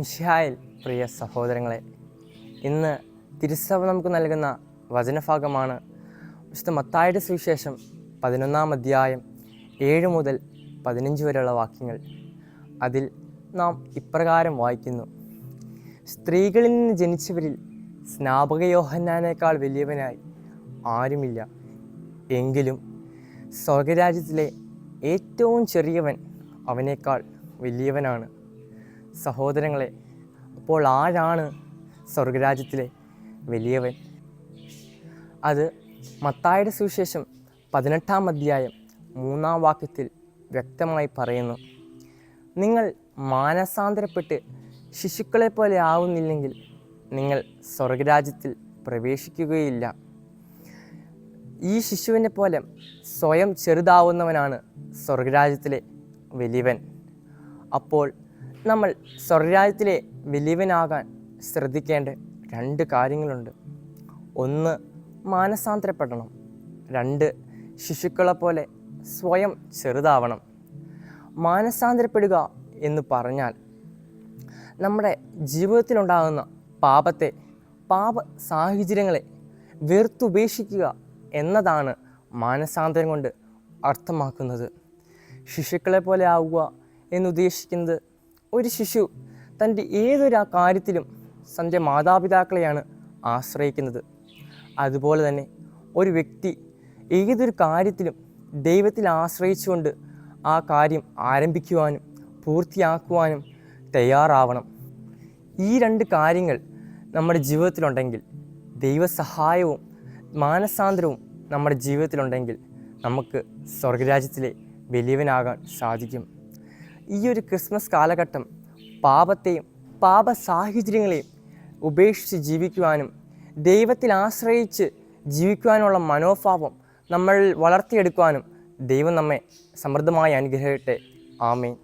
മിഷിഹായിൽ പ്രിയ സഹോദരങ്ങളെ ഇന്ന് തിരുസഭ നമുക്ക് നൽകുന്ന വചനഭാഗമാണ് വിശുദ്ധ മത്തായുടെ സുവിശേഷം പതിനൊന്നാം അധ്യായം ഏഴ് മുതൽ പതിനഞ്ച് വരെയുള്ള വാക്യങ്ങൾ. അതിൽ നാം ഇപ്രകാരം വായിക്കുന്നു. സ്ത്രീകളിൽ നിന്ന് ജനിച്ചവരിൽ സ്നാപക യോഹന്നാനേക്കാൾ വലിയവനായി ആരുമില്ല. എങ്കിലും സ്വർഗരാജ്യത്തിലെ ഏറ്റവും ചെറിയവൻ അവനേക്കാൾ വലിയവനാണ്. സഹോദരങ്ങളെ അപ്പോൾ ആരാണ് സ്വർഗരാജ്യത്തിലെ വലിയവൻ? അത് മത്തായുടെ സുവിശേഷം പതിനെട്ടാം അധ്യായം മൂന്നാം വാക്യത്തിൽ വ്യക്തമായി പറയുന്നു. നിങ്ങൾ മാനസാന്തരപ്പെട്ട് ശിശുക്കളെ പോലെ ആവുന്നില്ലെങ്കിൽ നിങ്ങൾ സ്വർഗരാജ്യത്തിൽ പ്രവേശിക്കുകയില്ല. ഈ ശിശുവിനെ പോലെ സ്വയം ചെറുതാവുന്നവനാണ് സ്വർഗരാജ്യത്തിലെ വലിയവൻ. അപ്പോൾ നമ്മൾ സ്വർഗരാജ്യത്തിലെ വലിയവനാകാൻ ശ്രദ്ധിക്കേണ്ട രണ്ട് കാര്യങ്ങളുണ്ട്. ഒന്ന് മാനസാന്തരപ്പെടണം. രണ്ട് ശിശുക്കളെ പോലെ സ്വയം ചെറുതാവണം. മാനസാന്തരപ്പെടുക എന്ന് പറഞ്ഞാൽ നമ്മുടെ ജീവിതത്തിലുണ്ടാകുന്ന പാപത്തെ പാപ സാഹചര്യങ്ങളെ വെറുത്തുപേക്ഷിക്കുക എന്നതാണ് മാനസാന്തരം കൊണ്ട് അർത്ഥമാക്കുന്നത്. ശിശുക്കളെ പോലെ ആവുക എന്നുദ്ദേശിക്കുന്നത് ഒരു ശിശു തന്റെ ഏതൊരു കാര്യത്തിലും തന്റെ മാതാപിതാക്കളെയാണ് ആശ്രയിക്കുന്നത്. അതുപോലെ തന്നെ ഒരു വ്യക്തി ഏതൊരു കാര്യത്തിലും ദൈവത്തിൽ ആശ്രയിച്ചുകൊണ്ട് ആ കാര്യം ആരംഭിക്കുവാനും പൂർത്തിയാക്കുവാനും തയ്യാറാവണം. ഈ രണ്ട് കാര്യങ്ങൾ നമ്മുടെ ജീവിതത്തിലുണ്ടെങ്കിൽ ദൈവസഹായവും മാനസാന്തരവും നമ്മുടെ ജീവിതത്തിലുണ്ടെങ്കിൽ നമുക്ക് സ്വർഗരാജ്യത്തിലെ വലിയവനാകാൻ സാധിക്കും. ഈ ഒരു ക്രിസ്മസ് കാലഘട്ടം പാപത്തെയും പാപ സാഹചര്യങ്ങളെയും ഉപേക്ഷിച്ച് ജീവിക്കുവാനും ദൈവത്തിൽ ആശ്രയിച്ച് ജീവിക്കുവാനുള്ള മനോഭാവം നമ്മൾ വളർത്തിയെടുക്കുവാനും ദൈവം നമ്മെ സമൃദ്ധമായി അനുഗ്രഹിക്കട്ടെ. ആമേൻ.